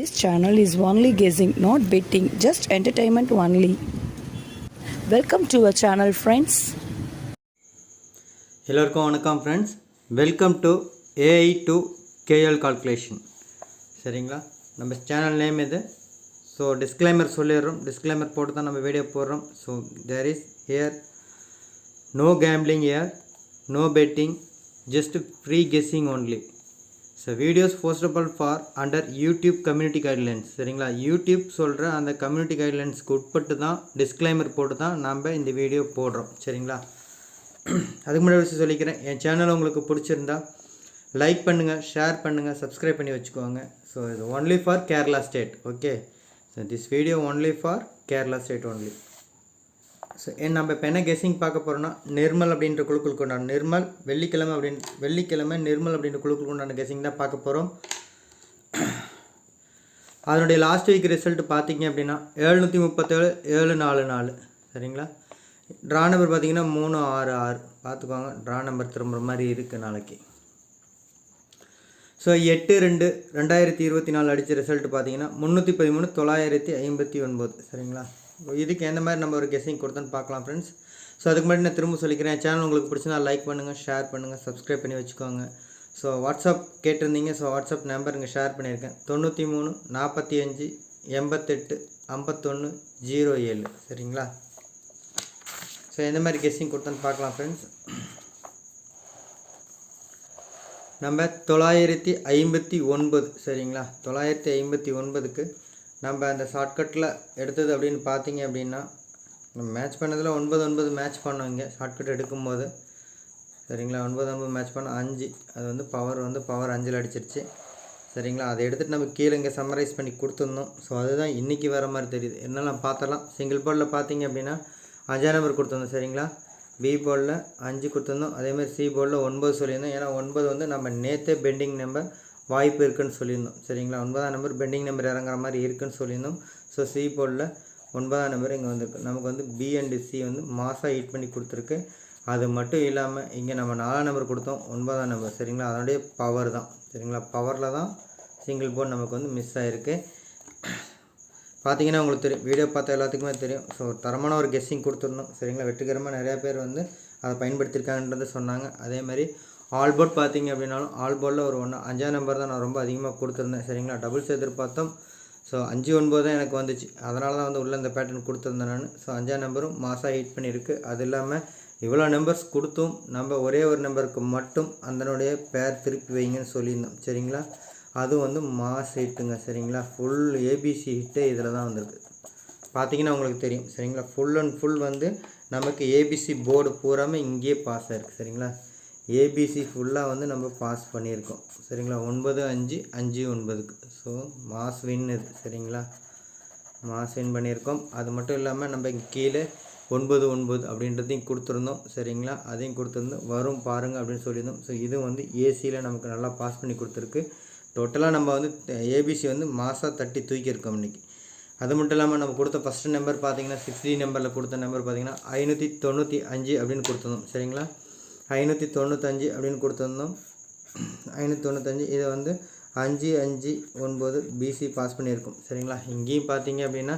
This channel is only guessing, not betting, just entertainment only. Welcome to our channel friends எல்லோருக்கும் வணக்கம் friends welcome to AI to KL calculation சரிங்களா? நம்ம channel name இது so disclaimer சொல்லிடுறோம். Disclaimer போட்டு தான் நம்ம வீடியோ போடுறோம். So there is are no gambling are no betting just free guessing only so videos postable for under YouTube community guidelines சரிங்களா? YouTube சொல்கிற அந்த கம்யூனிட்டி கைட்லைன்ஸ்க்கு உட்பட்டு தான் டிஸ்க்ளைமர் போட்டு தான் நம்ம இந்த வீடியோ போடுறோம். சரிங்களா? அதுக்கு முன்னாடி விஷயம் சொல்லிக்கிறேன். என் சேனல் உங்களுக்கு பிடிச்சிருந்தா லைக் பண்ணுங்கள் ஷேர் பண்ணுங்கள் சப்ஸ்கிரைப் பண்ணி வச்சுக்கோங்க. ஸோ இது only for Kerala state okay so this video only for Kerala state only so என் நம்ம இப்போ என்ன கெஸிங் பார்க்க போகிறோம்னா நிர்மல் அப்படின்ற குழுக்களுக்கு உண்டான நிர்மல் வெள்ளிக்கிழமை அப்படின்னு வெள்ளிக்கிழமை நிர்மல் அப்படின்ற குழுக்களுக்கு உண்டான கெஸிங் தான் பார்க்க போகிறோம் அதனுடைய லாஸ்ட் வீக் ரிசல்ட் பார்த்தீங்க அப்படின்னா எழுநூற்றி முப்பத்தேழு ஏழு நாலு நாலு சரிங்களா? ட்ரா நம்பர் பார்த்தீங்கன்னா மூணு ஆறு ஆறு. பார்த்துக்கோங்க ட்ரா நம்பர் திரும்புற மாதிரி இருக்குது நாளைக்கு. ஸோ எட்டு ரெண்டு ரெண்டாயிரத்தி இருபத்தி நாலு அடித்த ரிசல்ட் பார்த்தீங்கன்னா முந்நூற்றி பதிமூணு தொள்ளாயிரத்தி ஐம்பத்தி ஒன்பது. சரிங்களா? இதுக்கு எந்த மாதிரி நம்ம ஒரு கெஸ்ஸிங் கொடுத்தோன்னு பார்க்கலாம் ஃப்ரெண்ட்ஸ் ஸோ அதுக்கு முன்னாடி நான் திரும்ப சொல்லிக்கிறேன். சேனல் உங்களுக்கு பிடிச்சினா லைக் பண்ணுங்கள் ஷேர் பண்ணுங்கள் சப்ஸ்கிரைப் பண்ணி வச்சுக்கோங்க. ஸோ வாட்ஸ்அப் கேட்டிருந்தீங்க ஸோ வாட்ஸ்அப் நம்பர் இங்கே ஷேர் பண்ணியிருக்கேன். தொண்ணூற்றி மூணு நாற்பத்தி அஞ்சு எண்பத்தெட்டு ஐம்பத்தொன்று ஜீரோ ஏழு சரிங்களா? ஸோ எந்த மாதிரி கெஸ்ஸிங் கொடுத்தோன்னு பார்க்கலாம் ஃப்ரெண்ட்ஸ் நம்ம தொள்ளாயிரத்தி ஐம்பத்தி ஒன்பது சரிங்களா? தொள்ளாயிரத்தி ஐம்பத்தி ஒன்பதுக்கு நம்ம அந்த ஷார்ட்கட்டில் எடுத்தது அப்படின்னு பார்த்தீங்க அப்படின்னா நம்ம மேட்ச் பண்ணதில் ஒன்பது ஒன்பது மேட்ச் பண்ணோம் இங்கே. ஷார்ட்கட் எடுக்கும்போது. சரிங்களா? ஒன்பது ஒன்பது மேட்ச் பண்ண அஞ்சு. அது வந்து பவர் வந்து பவர் அஞ்சில் அடிச்சிருச்சு. சரிங்களா? அதை எடுத்துகிட்டு நம்ம கீழே இங்கே சம்மரைஸ் பண்ணி கொடுத்துருந்தோம் ஸோ அதுதான் இன்றைக்கி வர மாதிரி தெரியுது. என்னெல்லாம் பார்த்தலாம்? சிங்கிள் போர்டில் பார்த்தீங்க அப்படின்னா அஞ்சாம் நம்பர் கொடுத்துருந்தோம். சரிங்களா? பி போர்டில் அஞ்சு கொடுத்துருந்தோம். அதேமாதிரி சி போர்டில் ஒன்பது சொல்லியிருந்தோம். ஏன்னா ஒன்பது வந்து நம்ம நேற்றே பெண்டிங் நம்பர் வாய்ப்பு இருக்குதுன்னு சொல்லியிருந்தோம். சரிங்களா? ஒன்பதாம் நம்பர் பெண்டிங் நம்பர் இறங்குற மாதிரி இருக்குன்னு சொல்லியிருந்தோம். ஸோ சி போர்டில் ஒன்பதாம் நம்பர் இங்கே வந்திருக்கு. நமக்கு வந்து பி அண்டு சி வந்து மாசாக ஹீட் பண்ணி கொடுத்துருக்கு. அது மட்டும் இல்லாமல் இங்கே நம்ம நாலாம் நம்பர் கொடுத்தோம். ஒன்பதாம் நம்பர். சரிங்களா? அதனுடைய பவர் தான். சரிங்களா? பவரில் தான் சிங்கிள் போர்டு நமக்கு வந்து மிஸ் ஆகிருக்கு பார்த்தீங்கன்னா உங்களுக்கு தெரியும். வீடியோ பார்த்தா எல்லாத்துக்குமே தெரியும். ஸோ தரமான ஒரு கெஸ்ஸிங் கொடுத்துருந்தோம் சரிங்களா? வெற்றிகரமாக நிறையா பேர் வந்து அதை பயன்படுத்தியிருக்காங்கன்றது சொன்னாங்க. அதே மாதிரி ஆல் போர்ட் பார்த்தீங்க அப்படின்னாலும் ஆல் போர்டில் ஒரு ஒன்று அஞ்சாம் நம்பர் தான் நான் ரொம்ப அதிகமாக கொடுத்துருந்தேன். சரிங்களா? டபுள்ஸ் எதிர்பார்த்தோம் ஸோ அஞ்சு ஒன்பது தான் எனக்கு வந்துச்சு. அதனால தான் வந்து உள்ளே இந்த பேட்டர்ன் கொடுத்துருந்தேன் நான். ஸோ அஞ்சாம் நம்பரும் மாசாக ஹீட் பண்ணியிருக்கு. அது இல்லாமல் இவ்வளோ நம்பர்ஸ் கொடுத்தும் நம்ம ஒரே ஒரு நம்பருக்கு மட்டும் அதனுடைய பேர் திருப்பி வைங்கன்னு சொல்லியிருந்தோம். சரிங்களா? அதுவும் வந்து மாஸ் ஹிட்டுங்க சரிங்களா? ஃபுல் ஏபிசி ஹிட்டு இதில் தான் வந்திருக்கு. பார்த்தீங்கன்னா உங்களுக்கு தெரியும். சரிங்களா? ஃபுல் அண்ட் ஃபுல் வந்து நமக்கு ஏபிசி போர்டு பூராமல் இங்கேயே பாஸ் ஆயிருக்கு. சரிங்களா? ஏபிசி ஃபுல்லாக வந்து நம்ம பாஸ் பண்ணியிருக்கோம். சரிங்களா? ஒன்பது அஞ்சு அஞ்சு ஒன்பதுக்கு. ஸோ மாஸ் வின் இது. சரிங்களா? மாஸ் வின் பண்ணியிருக்கோம். அது மட்டும் இல்லாமல் நம்ம கீழே ஒன்பது ஒன்பது அப்படின்றதையும் கொடுத்துருந்தோம். சரிங்களா? அதையும் கொடுத்துருந்தோம். வரும் பாருங்கள் அப்படின்னு சொல்லியிருந்தோம். ஸோ இது வந்து ஏசியில் நமக்கு நல்லா பாஸ் பண்ணி கொடுத்துருக்கு. டோட்டலாக நம்ம வந்து ஏபிசி வந்து மாதம் தட்டி தூக்கியிருக்கோம் இன்றைக்கி அது மட்டும் இல்லாமல் நம்ம கொடுத்த ஃபஸ்ட்டு நம்பர் பார்த்தீங்கன்னா சிக்ஸ்டி நம்பரில் கொடுத்த நம்பர் பார்த்தீங்கன்னா ஐநூற்றி தொண்ணூற்றி அஞ்சு அப்படின்னு கொடுத்துருந்தோம். சரிங்களா? ஐநூற்றி தொண்ணூத்தஞ்சு அப்படின்னு கொடுத்துருந்தோம். ஐநூற்றி தொண்ணூத்தஞ்சு இதை வந்து அஞ்சு அஞ்சு ஒன்பது பிசி பாஸ் பண்ணியிருக்கோம். சரிங்களா? இங்கேயும் பார்த்தீங்க அப்படின்னா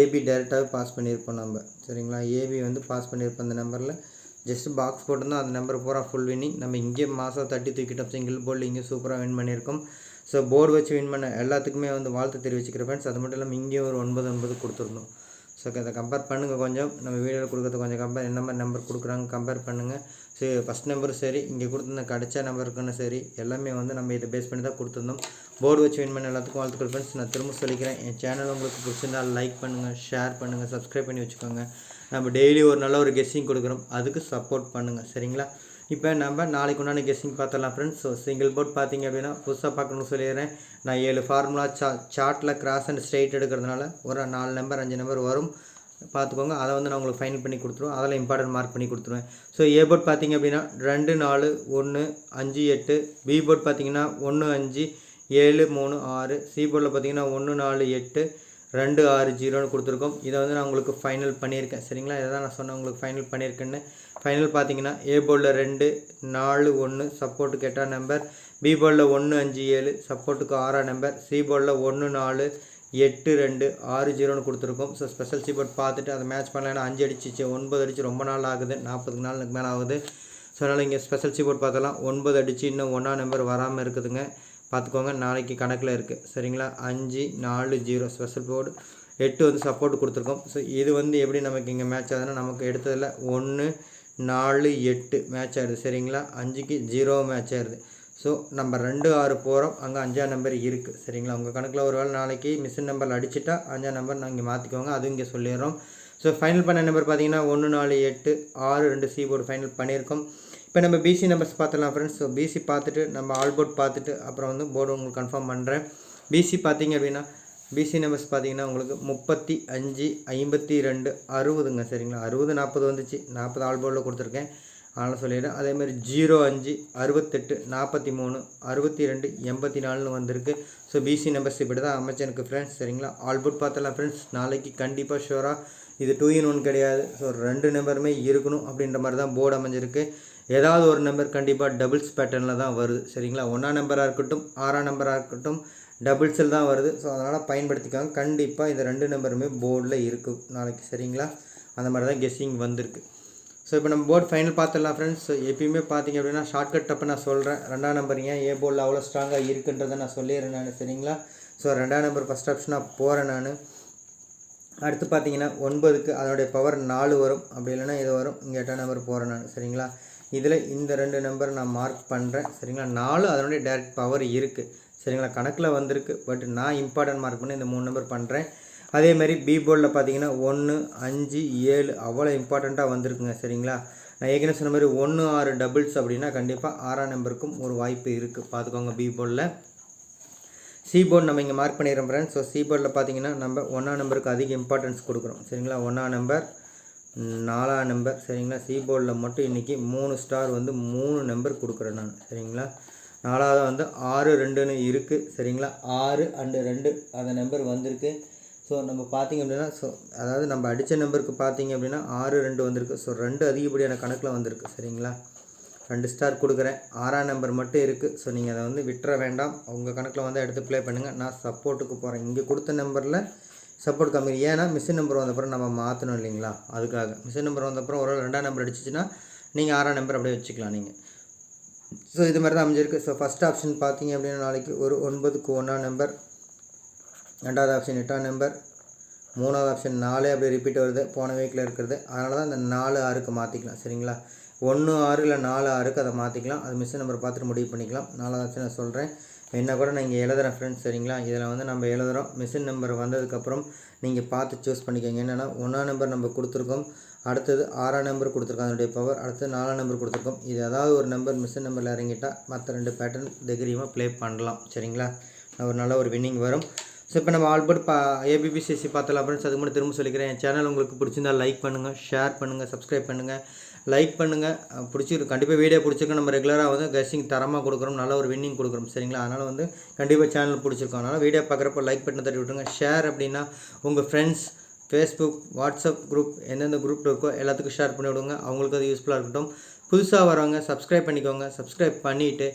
ஏபி டேரெக்டாகவே பாஸ் பண்ணியிருப்போம் நம்ம. சரிங்களா? ஏபி வந்து பாஸ் பண்ணியிருப்போம் அந்த நம்பரில் ஜஸ்ட் பாக்ஸ் போட்டிருந்தோம் அந்த நம்பர் பூரா ஃபுல் வின்னிங் நம்ம இங்கே மாதம் தட்டி தூக்கிட்டோம் சிங்கிள் போர்டில் இங்கே சூப்பராக வின் பண்ணியிருக்கோம். ஸோ போர்டு வச்சு வின் பண்ண எல்லாத்துக்குமே வந்து வாழ்த்து தெரிவிச்சுக்கிறேன் ஃப்ரெண்ட்ஸ் அது மட்டும் இல்லாமல் இங்கேயும் ஒரு ஒன்பது ஒன்பது கொடுத்துருந்தோம். ஸோ அதை கம்பேர் பண்ணுங்கள் கொஞ்சம். நம்ம வீடியோவில் கொடுக்கறது கொஞ்சம் கம்பேர் என்ன மாதிரி நம்பர் கொடுக்குறாங்க கம்பேர் பண்ணுங்கள் ஃபஸ்ட் நம்பரும் சரி இங்கே கொடுத்துருந்த கடைச்ச நம்பருக்குன்னு சரி எல்லாமே வந்து நம்ம இதை பேஸ் பண்ணி தான் கொடுத்துருந்தோம். போர்டு வச்சு வின் பண்ண எல்லாத்துக்கும் வாழ்த்துக்கள் ஃப்ரெண்ட்ஸ் நான் திரும்ப சொல்லிக்கிறேன். என் சேனல் உங்களுக்கு பிடிச்சிருந்தால் லைக் பண்ணுங்கள் ஷேர் பண்ணுங்கள் சப்ஸ்கிரைப் பண்ணி வச்சுக்கோங்க. நம்ம டெய்லி ஒரு நல்ல ஒரு கெஸ்ஸிங் கொடுக்குறோம். அதுக்கு சப்போர்ட் பண்ணுங்கள் சரிங்களா? இப்போ நம்ம நாளைக்கு உண்டான கெஸ்ஸிங் பார்த்துடலாம் ஃப்ரெண்ட்ஸ் ஸோ சிங்கிள் போர்ட் பார்த்தீங்க அப்படின்னா புதுசாக பார்க்கணும்னு சொல்லிடுறேன். நான் ஏழு ஃபார்முலா சா சார்ட்டில் கிராஸ் அண்ட் ஸ்ட்ரெயிட் எடுக்கிறதுனால ஒரு நாலு நம்பர் அஞ்சு நம்பர் வரும். பார்த்துக்கோங்க. அதை வந்து நான் உங்களுக்கு ஃபைனல் பண்ணி கொடுத்துருவேன். அதில் இம்பார்ட்டன்ட் மார்க் பண்ணி கொடுத்துருவேன். ஸோ ஏ போர்ட் பார்த்தீங்க அப்படின்னா ரெண்டு நாலு ஒன்று அஞ்சு எட்டு. பி போர்ட் பார்த்தீங்கன்னா ஒன்று அஞ்சு ஏழு மூணு ஆறு. சி போர்டில் பார்த்தீங்கன்னா ஒன்று நாலு எட்டு ரெண்டு ஆறு ஜீரோன்னு கொடுத்துருக்கோம். இதை வந்து நான் உங்களுக்கு ஃபைனல் பண்ணியிருக்கேன். சரிங்களா? இதை தான் நான் சொன்னேன். உங்களுக்கு ஃபைனல் பண்ணியிருக்கேன்னு. ஃபைனல் பார்த்தீங்கன்னா ஏ போர்டில் ரெண்டு நாலு ஒன்று சப்போர்ட்டுக்கு எட்டாம் நம்பர் பி போர்டில் ஒன்று அஞ்சு ஏழு சப்போர்ட்டுக்கு ஆறாம் நம்பர் சி போர்டில் ஒன்று நாலு எட்டு ரெண்டு ஆறு ஜீரோன்னு கொடுத்துருக்கோம். ஸோ ஸ்பெஷல் சி பார்த்துட்டு அதை மேட்ச் பண்ணலைன்னா அஞ்சு அடிச்சிச்சு ஒன்பது அடிச்சு ரொம்ப நாள் ஆகுது நாற்பது நாளுக்கு மேலே ஆகுது. ஸோ அதனால் இங்கே ஸ்பெஷல் சி பார்த்தலாம் ஒன்பது அடிச்சு இன்னும் ஒன்றா நம்பர் வராமல் இருக்குதுங்க. பார்த்துக்கோங்க நாளைக்கு கணக்கில் இருக்குது சரிங்களா? அஞ்சு நாலு ஜீரோ ஸ்பெஷல் போர்டு எட்டு வந்து சப்போர்ட் கொடுத்துருக்கோம். ஸோ இது வந்து எப்படி நமக்கு இங்கே மேட்ச் ஆகுதுன்னா நமக்கு எடுத்ததில் ஒன்று நாலு எட்டு மேட்ச் ஆகுது சரிங்களா? அஞ்சுக்கு ஜீரோ மேட்ச் ஆயிடுது. ஸோ நம்ம ரெண்டு ஆறு போகிறோம் அங்கே அஞ்சாம் நம்பர் இருக்குது சரிங்களா? உங்கள் கணக்கில் ஒரு வேளை நாளைக்கு மிஷின் நம்பர் அடிச்சிட்டா அஞ்சாம் நம்பர் நான் இங்கே மாற்றிக்கோங்க அதுவும் இங்கே சொல்லிடுறோம். ஸோ ஃபைனல் பண்ண நம்பர் பார்த்தீங்கன்னா ஒன்று நாலு எட்டு ஆறு ரெண்டு சி போர்டு ஃபைனல் பண்ணியிருக்கோம். இப்போ நம்ம பிசி நம்பர்ஸ் பார்த்துலாம் ஃப்ரெண்ட்ஸ் ஸோ பிசி பார்த்துட்டு நம்ம ஆல் போர்ட் பார்த்துட்டு அப்புறம் வந்து போர்டு உங்களுக்கு கன்ஃபார்ம் பண்ணுறேன் பிசி பார்த்தீங்க அப்படின்னா பிசி நம்பர்ஸ் பார்த்தீங்கன்னா உங்களுக்கு முப்பத்தி அஞ்சு ஐம்பத்தி ரெண்டு அறுபதுங்க. சரிங்களா? அறுபது நாற்பது வந்துச்சு. நாற்பது ஆல் போர்டில் கொடுத்துருக்கேன். அதனால் சொல்லிடுறேன். அதேமாதிரி ஜீரோ அஞ்சு அறுபத்தெட்டு நாற்பத்தி மூணு அறுபத்தி ரெண்டு எண்பத்தி நாலுன்னு வந்திருக்கு ஸோ பிசி நம்பர்ஸ் இப்படி தான் அமைச்சு எனக்கு ஃப்ரெண்ட்ஸ் சரிங்களா? ஆல்புட் பார்த்தலாம் ஃப்ரெண்ட்ஸ் நாளைக்கு கண்டிப்பாக ஷூராக இது டூ இன் ஒன் கிடையாது. ஸோ ரெண்டு நம்பருமே இருக்கணும் அப்படின்ற மாதிரி தான் போர்டு அமைஞ்சிருக்கு. ஏதாவது ஒரு நம்பர் கண்டிப்பாக டபுள்ஸ் பேட்டர்னில் தான் வருது சரிங்களா? ஒன்றாம் நம்பராக இருக்கட்டும் ஆறாம் நம்பராக இருக்கட்டும் டபுள்ஸில் தான் வருது. ஸோ அதனால் பயன்படுத்திக்காங்க. கண்டிப்பாக இந்த ரெண்டு நம்பருமே போர்டில் இருக்கும் நாளைக்கு சரிங்களா? அந்த மாதிரி தான் கெஸ்ஸிங் வந்திருக்கு. ஸோ இப்போ நம்ம போர்ட் ஃபைனல் பார்த்துடலாம் ஃப்ரெண்ட்ஸ் எப்பயுமே பார்த்தீங்க அப்படின்னா ஷார்ட்கட் அப்போ நான் சொல்கிறேன் ரெண்டாம் நம்பர் ஏன் ஏ போர்டில் அவ்வளோ ஸ்ட்ராங்காக இருக்குன்றதை நான் சொல்லிடுறேன் நான் சரிங்களா? ஸோ ரெண்டாம் நம்பர் ஃபஸ்ட் ஆப்ஷனாக போகிறேன் நான். அடுத்து பார்த்தீங்கன்னா ஒன்பதுக்கு அதனுடைய பவர் நாலு வரும். அப்படி இல்லைன்னா இது வரும். இங்கே எட்டாம் நம்பர் போகிறேன் நான் சரிங்களா? இதில் இந்த ரெண்டு நம்பர் நான் மார்க் பண்ணுறேன் சரிங்களா? நாலு அதனுடைய டேரக்ட் பவர் இருக்குது சரிங்களா? கணக்கில் வந்திருக்கு பட் நான் இம்பார்ட்டன்ட் மார்க் பண்ணி இந்த மூணு நம்பர் பண்ணுறேன் அதே மாதிரி பி போர்டில் பார்த்தீங்கன்னா ஒன்று அஞ்சு ஏழு அவ்வளோ இம்பார்ட்டண்ட்டாக வந்திருக்குங்க சரிங்களா? நான் ஏற்கனவே சொன்ன மாதிரி ஒன்று ஆறு டபுள்ஸ் அப்படின்னா கண்டிப்பாக ஆறாம் நம்பருக்கும் ஒரு வாய்ப்பு இருக்குது பார்த்துக்கோங்க பி போர்டில் சி போர்டு நம்ம இங்கே மார்க் பண்ணிடுறோம் ஃப்ரெண்ட்ஸ் ஸோ சி போர்டில் பார்த்தீங்கன்னா நம்ம ஒன்றாம் நம்பருக்கு அதிக இம்பார்ட்டன்ஸ் கொடுக்குறோம் சரிங்களா? ஒன்றாம் நம்பர் நாலாம் நம்பர் சரிங்களா? சி போர்டில் மட்டும் இன்றைக்கி மூணு ஸ்டார் வந்து மூணு நம்பர் கொடுக்குறேன் நான் சரிங்களா? நாலாவது வந்து ஆறு ரெண்டுன்னு இருக்குது சரிங்களா? ஆறு அண்டு ரெண்டு அந்த நம்பர் வந்திருக்கு. ஸோ நம்ம பார்த்தீங்க அப்படின்னா ஸோ அதாவது நம்ம அடித்த நம்பருக்கு பார்த்தீங்க அப்படின்னா ஆறு ரெண்டு வந்திருக்கு. ஸோ ரெண்டு அதிகப்படியான கணக்கில் வந்திருக்கு. சரிங்களா? ரெண்டு ஸ்டார் கொடுக்குறேன். ஆறாம் நம்பர் மட்டும் இருக்குது ஸோ நீங்கள் அதை வந்து விட்டுற வேண்டாம். உங்கள் கணக்கில் வந்து எடுத்து ப்ளே பண்ணுங்கள் நான் சப்போர்ட்டுக்கு போகிறேன் இங்கே கொடுத்த நம்பரில் சப்போர்ட் கம்மி. ஏன்னா மிஷின் நம்பர் வந்தப்புறம் நம்ம மாற்றணும் இல்லைங்களா? அதுக்காக. மிஷின் நம்பர் வந்தப்புறம் ஒரு ரெண்டாம் நம்பர் அடிச்சிச்சின்னா நீங்கள் ஆறாம் நம்பர் அப்படியே வச்சுக்கலாம் நீங்கள் ஸோ இது மாதிரி தான் அமைஞ்சிருக்கு. ஸோ ஃபஸ்ட் ஆப்ஷன் பார்த்தீங்க அப்படின்னா நாளைக்கு ஒரு ஒன்பதுக்கு ஒன்றாம் நம்பர் ரெண்டாவது ஆப்ஷன் ரிட்டர்ன் நம்பர் மூணாவது ஆப்ஷன் நாலு அப்படி ரிப்பீட் வருது. போன வீக்கில் இருக்கிறது. அதனால தான் இந்த நாலு ஆறுக்கு மாற்றிக்கலாம் சரிங்களா? ஒன்று ஆறு இல்லை நாலு ஆறுக்கு அதை மாற்றிக்கலாம் அது மிஷின் நம்பர் பார்த்துட்டு முடிவு பண்ணிக்கலாம். நாலாவது ஆப்ஷன் நான் சொல்கிறேன் என்ன கூட நான் இங்கே எழுதுகிறேன் ஃப்ரெண்ட்ஸ் சரிங்களா? இதில் வந்து நம்ம எழுதுகிறோம் மிஷின் நம்பர் வந்ததுக்கப்புறம் நீங்கள் பார்த்து சூஸ் பண்ணிக்கோங்க. என்னென்னா ஒன்றாம் நம்பர் நம்ம கொடுத்துருக்கோம். அடுத்தது ஆறாம் நம்பர் கொடுத்துருக்கோம். அதனுடைய பவர் அடுத்தது நாலாம் நம்பர் கொடுத்துருக்கோம். இது ஏதாவது ஒரு நம்பர் மிஷின் நம்பரில் இறங்கிட்டால் மற்ற ரெண்டு பேட்டர்ன் தைரியமாக ப்ளே பண்ணலாம். சரிங்களா? ஒரு நல்ல ஒரு வின்னிங் வரும். ஸோ இப்போ நம்ம ஆல்பர்ட் பா ஏபிபிசிசி பார்த்தலாம் அப்படின்னு அதுக்கு மட்டும் திரும்ப சொல்லிக்கிறேன். என் சேனல் உங்களுக்கு பிடிச்சிருந்தா லைக் பண்ணுங்கள் ஷேர் பண்ணுங்கள் சப்ஸ்கிரைப் பண்ணுங்கள் லைக் பண்ணுங்கள் பிடிச்சிருக்கு கண்டிப்பாக வீடியோ பிடிச்சிருக்கு நம்ம ரெகுலராக வந்து கெஸ்டிங் தரமாக கொடுக்குறோம் நல்ல ஒரு வின்னிங் கொடுக்குறோம் சரிங்களா? அதனால் வந்து கண்டிப்பாக சேனல் பிடிச்சிருக்கோம். அதனால் வீடியோ பார்க்குறப்ப லைக் பண்ணி தட்டி விட்டுருங்க. ஷேர் அப்படின்னா உங்கள் ஃப்ரெண்ட்ஸ் ஃபேஸ்புக் வாட்ஸ்அப் குரூப் எந்தெந்த குரூப்பில் இருக்கோ எல்லாத்துக்கும் ஷேர் பண்ணி விடுங்க. அவங்களுக்கு அது யூஸ்ஃபுல்லாக இருக்கட்டும். புதுசாக வரவங்க சப்ஸ்கிரைப் பண்ணிக்கோங்க. சப்ஸ்கிரைப் பண்ணிவிட்டு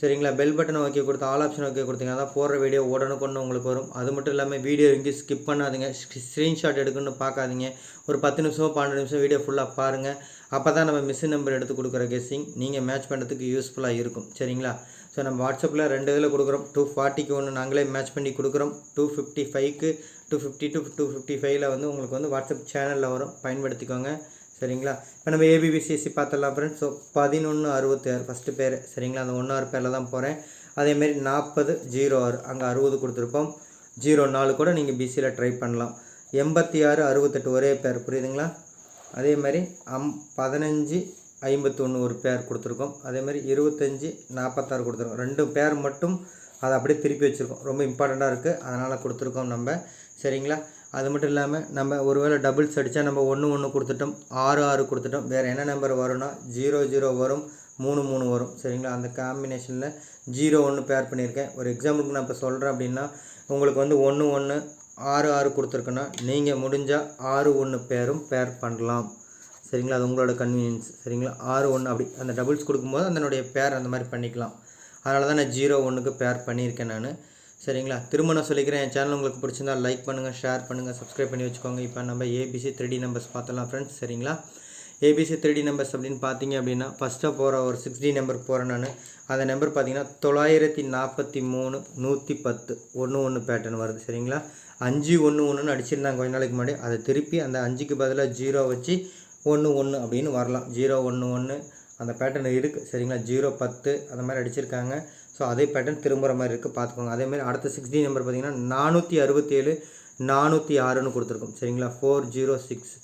சரிங்களா? பெல் பட்டனை ஓகே கொடுத்து ஆல் ஆப்ஷன் ஓகே கொடுத்தீங்கன்னா தான் போடுற வீடியோ உடனுக்குன்னு உங்களுக்கு வரும். அது மட்டும் இல்லாமல் வீடியோ எங்கேயும் ஸ்கிப் பண்ணாதீங்க. ஸ்க்ரீன்ஷாட் எடுக்கணும்னு பார்க்காதீங்க. ஒரு பத்து நிமிஷம் பன்னெண்டு நிமிஷம் வீடியோ ஃபுல்லாக பாருங்கள் அப்போ தான் நம்ம மிஷின் நம்பர் எடுத்து கொடுக்குற கெஸ்ஸிங் நீங்கள் மேட்ச் பண்ணுறதுக்கு யூஸ்ஃபுல்லாக இருக்கும். சரிங்களா? ஸோ நம்ம வாட்ஸ்அப்பில் ரெண்டு இதில் கொடுக்குறோம். டூ ஃபார்ட்டிக்கு ஒன்று நாங்களே மேட்ச் பண்ணி கொடுக்குறோம். டூ ஃபிஃப்டி ஃபைவ்க்கு two fifty two two fifty ஃபைவ்ல வந்து உங்களுக்கு வந்து வாட்ஸ்அப் சேனலில் வரும். பயன்படுத்திக்கோங்க. சரிங்களா? இப்போ நம்ம ஏபிபிசிஎஸ்சி பார்த்துடலாம் ஃப்ரெண்ட்ஸ் ஸோ பதினொன்று அறுபத்தி ஆறு ஃபஸ்ட்டு பேர். சரிங்களா? அந்த ஒன்று ஆறு பேரில் தான் போகிறேன் அதேமாரி நாற்பது ஜீரோ ஆறு. அங்கே அறுபது கொடுத்துருப்போம். ஜீரோ நாலு கூட நீங்கள் பிசியில் ட்ரை பண்ணலாம். எண்பத்தி ஆறு அறுபத்தெட்டு ஒரே பேர். புரியுதுங்களா? அதே மாதிரி அம் பதினஞ்சு ஐம்பத்தொன்று ஒரு பேர் கொடுத்துருக்கோம். அதே மாதிரி இருபத்தஞ்சி நாற்பத்தாறு கொடுத்துருக்கோம். ரெண்டு பேர் மட்டும் அதை அப்படியே திருப்பி வச்சுருக்கோம். ரொம்ப இம்பார்ட்டண்ட்டாக இருக்குது அதனால் கொடுத்துருக்கோம் நம்ம. சரிங்களா? அது மட்டும் இல்லாமல் நம்ம ஒருவேளை டபுள்ஸ் அடித்தா நம்ம ஒன்று ஒன்று கொடுத்துட்டோம் ஆறு ஆறு கொடுத்துட்டோம். வேறு என்ன நம்பர் வரும்னா ஜீரோ ஜீரோ வரும் மூணு மூணு வரும். சரிங்களா? அந்த காம்பினேஷனில் ஜீரோ ஒன்று பேர் பண்ணியிருக்கேன். ஒரு எக்ஸாம்பிளுக்கு நான் இப்போ சொல்கிறேன் அப்படின்னா உங்களுக்கு வந்து ஒன்று ஒன்று ஆறு ஆறு கொடுத்துருக்குன்னா நீங்கள் முடிஞ்சால் ஆறு ஒன்று பேரும் பேர் பண்ணலாம். சரிங்களா? அது உங்களோட கன்வீனியன்ஸ் சரிங்களா? ஆறு ஒன்று அப்படி அந்த டபுள்ஸ் கொடுக்கும்போது அதனுடைய பேர் அந்த மாதிரி பண்ணிக்கலாம். அதனால தான் நான் ஜீரோ ஒன்றுக்கு பேர் பண்ணியிருக்கேன் நான். சரிங்களா? திரும்ப நான் சொல்லிக்கிறேன். என் சேனல் உங்களுக்கு பிடிச்சிருந்தா லைக் பண்ணுங்கள் ஷேர் பண்ணுங்கள் சப்ஸ்கிரைப் பண்ணி வச்சுக்கோங்க. இப்போ நம்ம ஏபிசி த்ரீ டி நம்பர்ஸ் பார்த்தலாம் ஃப்ரெண்ட்ஸ் சரிங்களா? ஏபிசி த்ரீ டி நம்பர்ஸ் அப்படின்னு பார்த்தீங்க அப்படின்னா ஃபஸ்ட்டாக போகிற ஒரு சிக்ஸ் டி நம்பர் போகிறேன் நான். அந்த நம்பர் பார்த்தீங்கன்னா தொள்ளாயிரத்தி நாற்பத்தி மூணு நூற்றி பத்து. ஒன்று ஒன்று பேட்டர்ன் வருது சரிங்களா? அஞ்சு ஒன்று ஒன்றுன்னு அடிச்சிருந்தாங்க. கொஞ்ச நாளைக்கு முன்னாடி. அதை திருப்பி அந்த அஞ்சுக்கு பதிலாக ஜீரோ வச்சு ஒன்று ஒன்று அப்படின்னு வரலாம். ஜீரோ ஒன்று ஒன்று அந்த பேட்டர்ன் இருக்குது சரிங்களா? ஜீரோ பத்து. அந்த மாதிரி அடிச்சிருக்காங்க. ஸோ அதே பேட்டர்ன் திரும்புகிற மாதிரி இருக்குது பார்த்துக்கோங்க. அதேமாதிரி அடுத்த சிக்ஸ்டி நம்பர் பார்த்தீங்கன்னா நானூற்றி அறுபத்தேழு நானூற்றி ஆறுன்னு கொடுத்துருக்கோம். சரிங்களா? ஃபோர் ஜீரோ சிக்ஸ்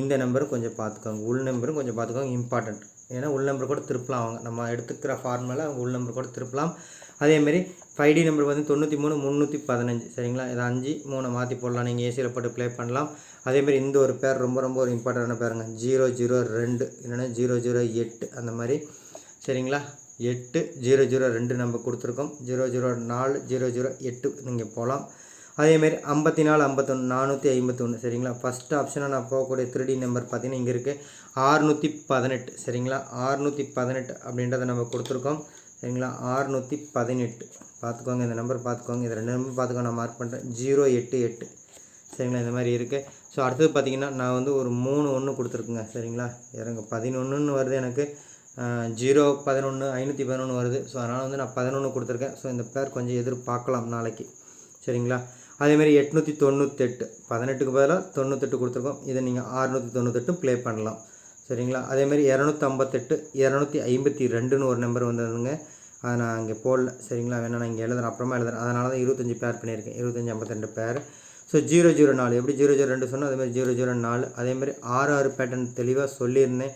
இந்த நம்பரும் கொஞ்சம் பார்த்துக்கோங்க. உள் நம்பரும் கொஞ்சம் பார்த்துக்கோங்க. இம்பார்ட்டண்ட் ஏன்னா உள் நம்பர் கூட திருப்பலாம் அவங்க. நம்ம எடுத்துக்கிற ஃபார்மில் அவங்க உள் நம்பர் கூட திருப்பலாம். அதேமாரி ஃபைவ் டி நம்பர் வந்து தொண்ணூற்றி மூணு முந்நூற்றி பதினஞ்சு. சரிங்களா? இது அஞ்சு மூணு மாற்றி போடலாம். நீங்கள் ஏசியில் போட்டு ப்ளே பண்ணலாம். அதேமாரி இந்த ஒரு பேர் ரொம்ப ரொம்ப ஒரு இம்பார்ட்டண்டான பேருங்க ஜீரோ ஜீரோ ரெண்டு. இல்லைன்னா ஜீரோ ஜீரோ எட்டு அந்த மாதிரி. சரிங்களா? எட்டு ஜீரோ ஜீரோ ரெண்டு நம்ம கொடுத்துருக்கோம். ஜீரோ ஜீரோ நாலு ஜீரோ ஜீரோ எட்டு நீங்கள் போகலாம் அதேமாரி ஐம்பத்தி நாலு ஐம்பத்தொன்று நானூற்றி ஐம்பத்தொன்று சரிங்களா? ஃபஸ்ட் ஆப்ஷனாக நான் போகக்கூடிய த்ரீ டி நம்பர் பார்த்தீங்கன்னா இங்கே இருக்குது ஆறுநூற்றி பதினெட்டு சரிங்களா? ஆறுநூற்றி பதினெட்டு அப்படின்றத நம்ம கொடுத்துருக்கோம். சரிங்களா? ஆறுநூற்றி பதினெட்டு. பார்த்துக்கோங்க இந்த நம்பர் பார்த்துக்கோங்க. இது ரெண்டு நம்பர் பார்த்துக்கோங்க நான் மார்க் பண்ணுறேன் ஜீரோ எட்டு எட்டு. சரிங்களா? இந்த மாதிரி இருக்குது ஸோ அடுத்தது பார்த்தீங்கன்னா நான் வந்து ஒரு மூணு ஒன்று கொடுத்துருக்குங்க சரிங்களா? இறங்க பதினொன்றுன்னு வருது எனக்கு. ஜீரோ பதினொன்று ஐநூற்றி பதினொன்று வருது. ஸோ அதனால் வந்து நான் பதினொன்று கொடுத்துருக்கேன். ஸோ இந்த பேர் கொஞ்சம் எதிர்பார்க்கலாம் நாளைக்கு. சரிங்களா? அதேமாரி எட்நூற்றி தொண்ணூத்தெட்டு. பதினெட்டுக்கு பதிலாக தொண்ணூத்தெட்டு கொடுத்துருக்கோம். இதை நீங்கள் அறுநூற்றி தொண்ணூத்தெட்டு ப்ளே பண்ணலாம். சரிங்களா? அதேமாரி இரநூத்தம்பத்தெட்டு இரநூத்தி ஐம்பத்தி ரெண்டுன்னு ஒரு நம்பர் வந்ததுங்க அதை நான் இங்கே போடல. சரிங்களா? வேணா நான் இங்கே எழுதுறேன். அப்புறமா எழுதுறேன். அதனால தான் இருபத்தஞ்சி பேர் பண்ணியிருக்கேன். இருபத்தஞ்சி ஐம்பத்தெண்டு பேர் ஸோ ஜீரோ ஜீரோ நாலு. எப்படி ஜீரோ ஜீரோ ரெண்டு சொன்னோம் அதேமாதிரி ஜீரோ ஜீரோ நாலு. அதேமாதிரி ஆறு ஆறு பேட்டர்ன் தெளிவாக சொல்லியிருந்தேன்.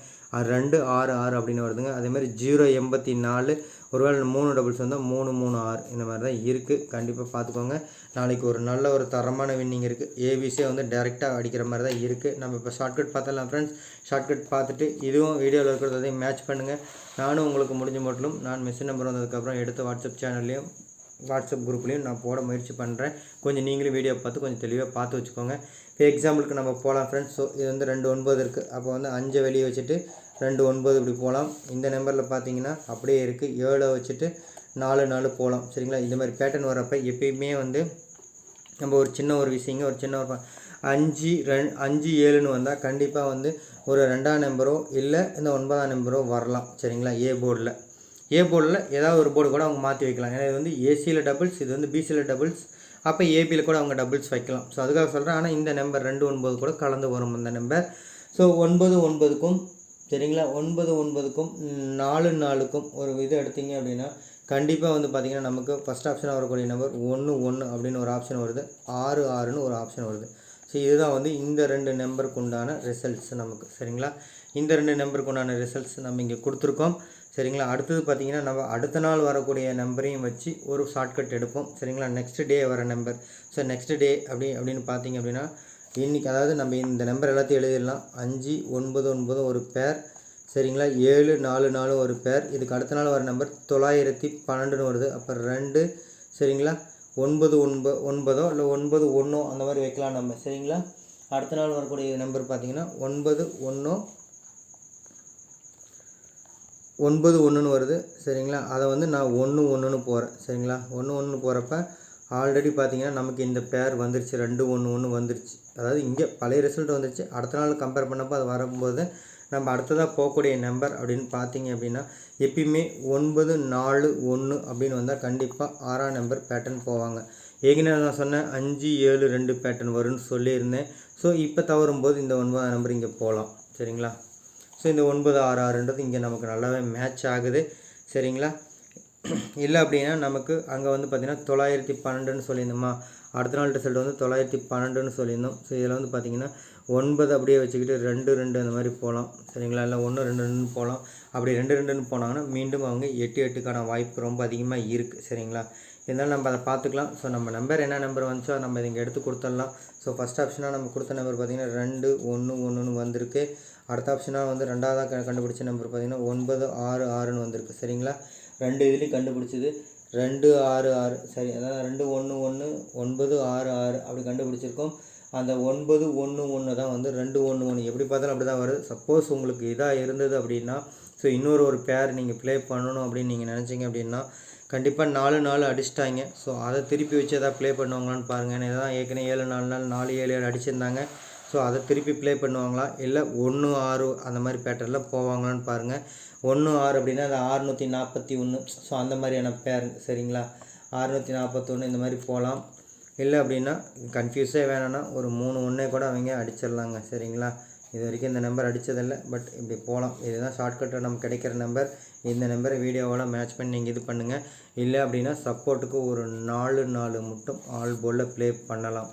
ரெண்டு ஆறு ஆறு அப்படின்னு வருதுங்க. அதேமாதிரி ஜீரோ எண்பத்தி நாலு ஒருவேளை மூணு டபுள்ஸ் வந்தால் மூணு மூணு ஆறு இந்த மாதிரி தான் இருக்குது கண்டிப்பாக பார்த்துக்கோங்க நாளைக்கு ஒரு நல்ல ஒரு தரமான வின்னிங் இருக்குது ஏபிசியை வந்து டேரெக்டாக அடிக்கிற மாதிரி தான் இருக்குது நம்ம இப்போ ஷார்ட்கட் பார்த்தலாம் ஃப்ரெண்ட்ஸ் ஷார்ட்கட் பார்த்துட்டு இதுவும் வீடியோவில் இருக்கிறதையும் மேட்ச் பண்ணுங்கள் நானும் உங்களுக்கு முடிஞ்ச மட்டும் நான் மிஷின் நம்பர் வந்ததுக்கப்புறம் எடுத்து வாட்ஸ்அப் சேனல்லையும் வாட்ஸ்அப் குரூப்லேயும் நான் போட முயற்சி பண்ணுறேன். கொஞ்சம் நீங்களும் வீடியோ பார்த்து கொஞ்சம் தெளிவாக பார்த்து வச்சுக்கோங்க. இப்போ எக்ஸாம்பிளுக்கு நம்ம போகலாம் ஃப்ரெண்ட்ஸ் ஸோ இது வந்து ரெண்டு ஒன்பது இருக்குது அப்போ வந்து அஞ்சை வெளியே வச்சுட்டு ரெண்டு ஒன்பது இப்படி போகலாம். இந்த நம்பரில் பார்த்தீங்கன்னா அப்படியே இருக்குது ஏழை வச்சுட்டு நாலு நாலு போகலாம். சரிங்களா? இந்த மாதிரி பேட்டர்ன் வரப்போ எப்பயுமே வந்து நம்ம ஒரு சின்ன ஒரு விஷயங்க ஒரு சின்ன ஒரு அஞ்சு ரெண் அஞ்சு ஏழுன்னு வந்தால் கண்டிப்பாக வந்து ஒரு ரெண்டாம் நம்பரோ இல்லை இந்த ஒன்பதாம் நம்பரோ வரலாம். சரிங்களா? ஏ போர்டில் ஏ போர்டில் ஏதாவது ஒரு போர்டு கூட அவங்க மாற்றி வைக்கலாம். ஏன்னா இது வந்து ஏசியில் டபுள்ஸ் இது வந்து பிசியில் டபுள்ஸ் அப்போ ஏபியில் கூட அவங்க டபுள்ஸ் வைக்கலாம். ஸோ அதுக்காக சொல்கிறேன் ஆனால் இந்த நம்பர் ரெண்டு ஒன்பது கூட கலந்து வரும் அந்த நம்பர் ஸோ ஒன்பது ஒன்பதுக்கும் சரிங்களா? ஒன்பது ஒன்பதுக்கும் நாலு நாலுக்கும் ஒரு இது எடுத்தீங்க அப்படின்னா கண்டிப்பாக வந்து பார்த்திங்கன்னா நமக்கு ஃபஸ்ட் ஆப்ஷனாக வரக்கூடிய நம்பர் ஒன்று ஒன்று அப்படின்னு ஒரு ஆப்ஷன் வருது. ஆறு ஆறுன்னு ஒரு ஆப்ஷன் வருது. ஸோ இதுதான் வந்து இந்த ரெண்டு நம்பருக்கு உண்டான ரிசல்ட்ஸ் நமக்கு சரிங்களா? இந்த ரெண்டு நம்பருக்கு உண்டான ரிசல்ட்ஸ் நம்ம இங்கே கொடுத்துருக்கோம். சரிங்களா? அடுத்தது பார்த்தீங்கன்னா நம்ம அடுத்த நாள் வரக்கூடிய நம்பரையும் வச்சு ஒரு ஷார்ட்கட் எடுப்போம். சரிங்களா? நெக்ஸ்ட் டே வர நம்பர் ஸோ நெக்ஸ்ட் டே அப்படி அப்படின்னு பார்த்தீங்க அப்படின்னா இன்றைக்கி அதாவது நம்ம இந்த நம்பர் எல்லாத்தையும் எழுதிடலாம். அஞ்சு ஒன்பது ஒன்பது ஒரு பேர் சரிங்களா? ஏழு நாலு நாலு ஒரு பேர் இதுக்கு அடுத்த நாள் வர நம்பர் தொள்ளாயிரத்தி பன்னெண்டுன்னு வருது. அப்புறம் ரெண்டு சரிங்களா? ஒன்பது ஒன்பது ஒன்பதோ இல்லை ஒன்பது ஒன்றோ அந்த மாதிரி வைக்கலாம் நம்ம. சரிங்களா? அடுத்த நாள் வரக்கூடிய நம்பர் பார்த்தீங்கன்னா ஒன்பது ஒன்றோ ஒன்பது ஒன்றுன்னு வருது சரிங்களா? அதை வந்து நான் ஒன்று ஒன்றுன்னு போகிறேன் சரிங்களா? ஒன்று ஒன்று போகிறப்ப ஆல்ரெடி பார்த்தீங்கன்னா நமக்கு இந்த பேர் வந்துருச்சு ரெண்டு ஒன்று ஒன்று வந்துருச்சு. அதாவது இங்கே பழைய ரிசல்ட் வந்துருச்சு. அடுத்த நாள் கம்பேர் பண்ணப்போ அது வரும்போது நம்ம அடுத்ததாக போகக்கூடிய நம்பர் அப்படின்னு பார்த்தீங்க அப்படின்னா எப்பயுமே ஒன்பது நாலு ஒன்று அப்படின்னு வந்தால் கண்டிப்பாக ஆறாம் நம்பர் பேட்டர்ன் போவாங்க. ஏற்கனவே நான் சொன்னேன் அஞ்சு ஏழு ரெண்டு பேட்டர்ன் வரும்னு சொல்லியிருந்தேன். ஸோ இப்போ தவறும்போது இந்த ஒன்பதாம் நம்பர் இங்கே போகலாம் சரிங்களா? ஸோ இந்த ஒன்பது ஆறு ஆறுன்றது இங்கே நமக்கு நல்லாவே மேட்ச் ஆகுது. சரிங்களா? இல்லை அப்படின்னா நமக்கு அங்கே வந்து பார்த்திங்கன்னா தொள்ளாயிரத்தி பன்னெண்டுன்னு சொல்லியிருந்தோமா? அடுத்த நாள் ரிசல்ட் வந்து தொள்ளாயிரத்தி பன்னெண்டுன்னு சொல்லியிருந்தோம். ஸோ இதில் வந்து பார்த்திங்கன்னா ஒன்பது அப்படியே வச்சுக்கிட்டு ரெண்டு ரெண்டு அந்த மாதிரி போகலாம் சரிங்களா? இல்லை ஒன்று ரெண்டு ரெண்டுன்னு போகலாம் அப்படி ரெண்டு ரெண்டுன்னு போனாங்கன்னா மீண்டும் அவங்க எட்டு எட்டுக்கான வாய்ப்பு ரொம்ப அதிகமாக இருக்குது சரிங்களா? இருந்தாலும் நம்ம அதை பார்த்துக்கலாம். ஸோ நம்ம நம்பர் என்ன நம்பர் வந்துச்சோ நம்ம இதை இங்கே எடுத்து கொடுத்துடலாம். ஸோ ஃபஸ்ட் ஆப்ஷனாக நம்ம கொடுத்த நம்பர் பார்த்திங்கன்னா ரெண்டு ஒன்று ஒன்றுன்னு வந்திருக்கு. அடுத்த ஆப்ஷனாக வந்து ரெண்டாவதாக க- கண்டுபிடிச்ச நம்பர் பார்த்திங்கன்னா ஒன்பது ஆறு ஆறுன்னு வந்திருக்கு. சரிங்களா? ரெண்டு இதுலேயும் கண்டுபிடிச்சது. ரெண்டு ஆறு ஆறு. சரி அதான் ரெண்டு ஒன்று ஒன்று ஒன்பது ஆறு ஆறு அப்படி கண்டுபிடிச்சிருக்கோம். அந்த ஒன்பது ஒன்று ஒன்று தான் வந்து ரெண்டு ஒன்று ஒன்று எப்படி பார்த்தாலும் அப்படி தான் வருது சப்போஸ் உங்களுக்கு இதாக இருந்தது அப்படின்னா ஸோ இன்னொரு ஒரு பேர் நீங்கள் ப்ளே பண்ணணும் அப்படின்னு நீங்கள் நினச்சிங்க அப்படின்னா கண்டிப்பாக நாலு நாலு அடிச்சிட்டாங்க. ஸோ அதை திருப்பி வச்சு எதாவது ப்ளே பண்ணுவாங்களான்னு பாருங்கள் ஏன்னா இதான் ஏற்கனவே ஏழு நாலு நாள் நாலு ஏழு ஏழு அடிச்சிருந்தாங்க. ஸோ அதை திருப்பி ப்ளே பண்ணுவாங்களா? இல்லை ஒன்று ஆறு அந்த மாதிரி பேட்டர்னில் போவாங்களான்னு பாருங்கள் ஒன்று ஆறு அப்படின்னா அது ஆறுநூற்றி நாற்பத்தி ஒன்று ஸோ அந்த மாதிரியான பேர் சரிங்களா? ஆறுநூற்றி நாற்பத்தொன்று இந்த மாதிரி போகலாம். இல்லை அப்படின்னா கன்ஃபியூஸே வேணாம்னா ஒரு மூணு ஒன்றே கூட அவங்க அடிச்சிடலாங்க சரிங்களா? இது வரைக்கும் இந்த நம்பர் அடித்ததில்லை பட் இப்படி போகலாம். இதுதான் ஷார்ட்கட்டில் நமக்கு கிடைக்கிற நம்பர் இந்த நம்பரை வீடியோவோட மேட்ச் பண்ணி நீங்கள் இது பண்ணுங்கள் இல்லை அப்படின்னா சப்போர்ட்டுக்கு ஒரு நாலு நாலு மட்டும் ஆல் போலில் ப்ளே பண்ணலாம்.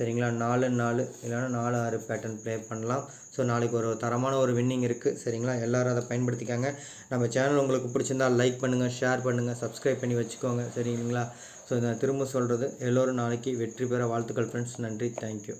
சரிங்களா? நாலு நாலு. இல்லைன்னா நாலு ஆறு பேட்டர்ன் ப்ளே பண்ணலாம். ஸோ நாளைக்கு ஒரு தரமான ஒரு வின்னிங் இருக்குது சரிங்களா? எல்லோரும் அதை பயன்படுத்திக்காங்க. நம்ம சேனல் உங்களுக்கு பிடிச்சிருந்தா லைக் பண்ணுங்கள் ஷேர் பண்ணுங்கள் சப்ஸ்கிரைப் பண்ணி வச்சுக்கோங்க. சரிங்களா? ஸோ நான் திரும்ப சொல்கிறது எல்லோரும் நாளைக்கு வெற்றி பெற வாழ்த்துக்கள் ஃப்ரெண்ட்ஸ் நன்றி. தேங்க்யூ